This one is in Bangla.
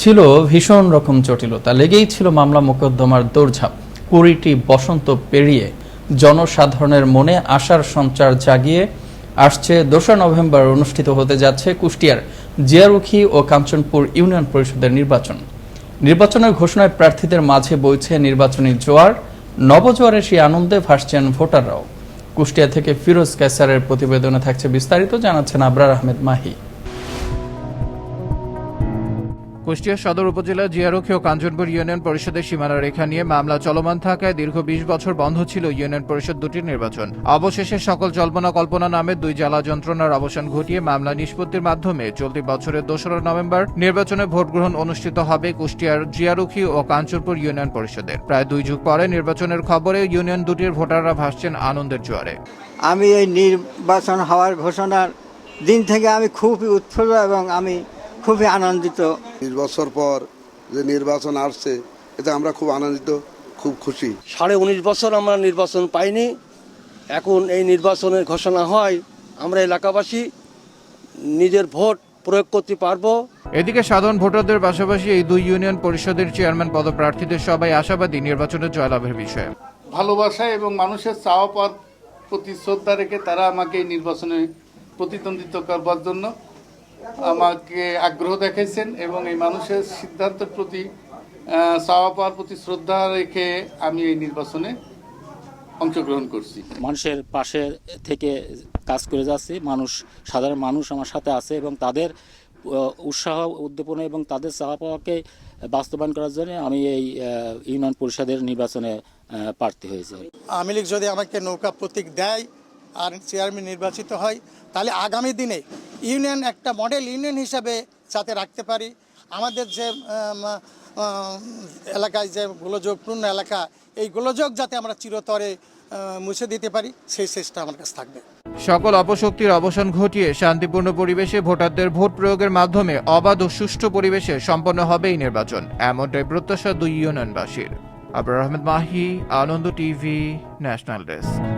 ছিল ভীষণ রকম জটিলতা। লেগেই ছিল মামলা মোকদ্দমার দৌড়ঝাঁপ। কুড়িটি বসন্ত পেরিয়ে জনসাধারণের মনে আশার সঞ্চার জাগিয়ে আসছে দোসরা নভেম্বর অনুষ্ঠিত হতে যাচ্ছে কুষ্টিয়ার জিয়ারুখি ও কাঞ্চনপুর ইউনিয়ন পরিষদের নির্বাচন। নির্বাচনের ঘোষণায় প্রার্থীদের মাঝে বইছে নির্বাচনী জোয়ার, নবজোয়ারের সেই আনন্দে ভাসছেন ভোটাররাও। কুষ্টিয়া থেকে ফিরোজ কায়সারের প্রতিবেদনে থাকছে বিস্তারিত, জানাচ্ছেন আবরার আহমেদ মাহি। কুষ্টিয়া সদর উপজেলা জিয়ারক্ষী ও কাঞ্চনপুর ইউনিয়ন পরিষদের সীমানা রেখা নিয়ে মামলা চলমান থাকায় দীর্ঘ বিশ বছর বন্ধ ছিল ইউনিয়ন পরিষদ দুটির নির্বাচন। অবশেষে সকল জল্পনা কল্পনা নামে দুই জ্বালা যন্ত্রণার অবসান ঘটিয়ে মামলা নিষ্পত্তির মাধ্যমে চলতি বছরের দোসরা নভেম্বর নির্বাচনে ভোট গ্রহণ অনুষ্ঠিত হবে কুষ্টিয়ার জিয়ারুখী ও কাঞ্চনপুর ইউনিয়ন পরিষদের। প্রায় দুই যুগ পরে নির্বাচনের খবরে ইউনিয়ন দুটির ভোটাররা ভাসছেন আনন্দের জোয়ারে। আমি এই নির্বাচন হওয়ার ঘোষণার দিন থেকে আমি খুবই উৎফুল্ল এবং আমি খুবই আনন্দিত। বিশ বছর পর যে নির্বাচন আসছে এতে আমরা খুব আনন্দিত খুব খুশি। সাড়ে উনিশ বছর আমরা নির্বাচন পাইনি। এখন এই নির্বাচনের ঘোষণা হয় আমরা এলাকাবাসী নিজের ভোট প্রয়োগ করতে পারব। এদিকে সাধারণ ভোটারদের পাশাপাশি এই দুই ইউনিয়ন পরিষদের চেয়ারম্যান পদপ্রার্থীদের সবাই আশাবাদী নির্বাচনের জয়লাভের বিষয়ে। ভালোবাসা এবং মানুষের চাওয়া পাওয়ার প্রতি শ্রদ্ধা রেখে তারা আমাকে এই নির্বাচনে প্রতিদ্বন্দ্বিত্ব করবার জন্য আমাকে আগ্রহ দেখাইছেন এবং এই মানুষের সিদ্ধান্তের প্রতি চাওয়া পাওয়ার প্রতি শ্রদ্ধা রেখে আমি এই নির্বাচনে অংশগ্রহণ করছি। মানুষের পাশে থেকে কাজ করে যাচ্ছি। মানুষ সাধারণ মানুষ আমার সাথে আছে এবং তাদের উৎসাহ উদ্দীপনা এবং তাদের চাওয়া পাওয়াকে বাস্তবায়ন করার জন্য আমি এই ইউনিয়ন পরিষদের নির্বাচনে প্রার্থী হয়েছি আওয়ামী লীগ যদি আমাকে নৌকা প্রতীক দেয় আর চেয়ারম্যান নির্বাচিত হয়, তাহলে আগামী দিনে ইউনিয়ন একটা মডেল ইউনিয়ন হিসাবে যাতে রাখতে পারি। আমাদের যে এলাকায় যে গোলযোগপূর্ণ এলাকা, এই গোলযোগ যাতে আমরা চিরতরে মুছে দিতে পারি, সেই চেষ্টা আমার কাছে থাকবে। সকল অপশক্তির অবসান ঘটিয়ে শান্তিপূর্ণ পরিবেশে ভোটারদের ভোট প্রয়োগের মাধ্যমে অবাধ ও সুষ্ঠু পরিবেশে সম্পন্ন হবে এই নির্বাচন। এমনটাই প্রত্যাশা দুই ইউনিয়নবাসীর। Abrar Ahmed Mahi, Ananda TV, national desk.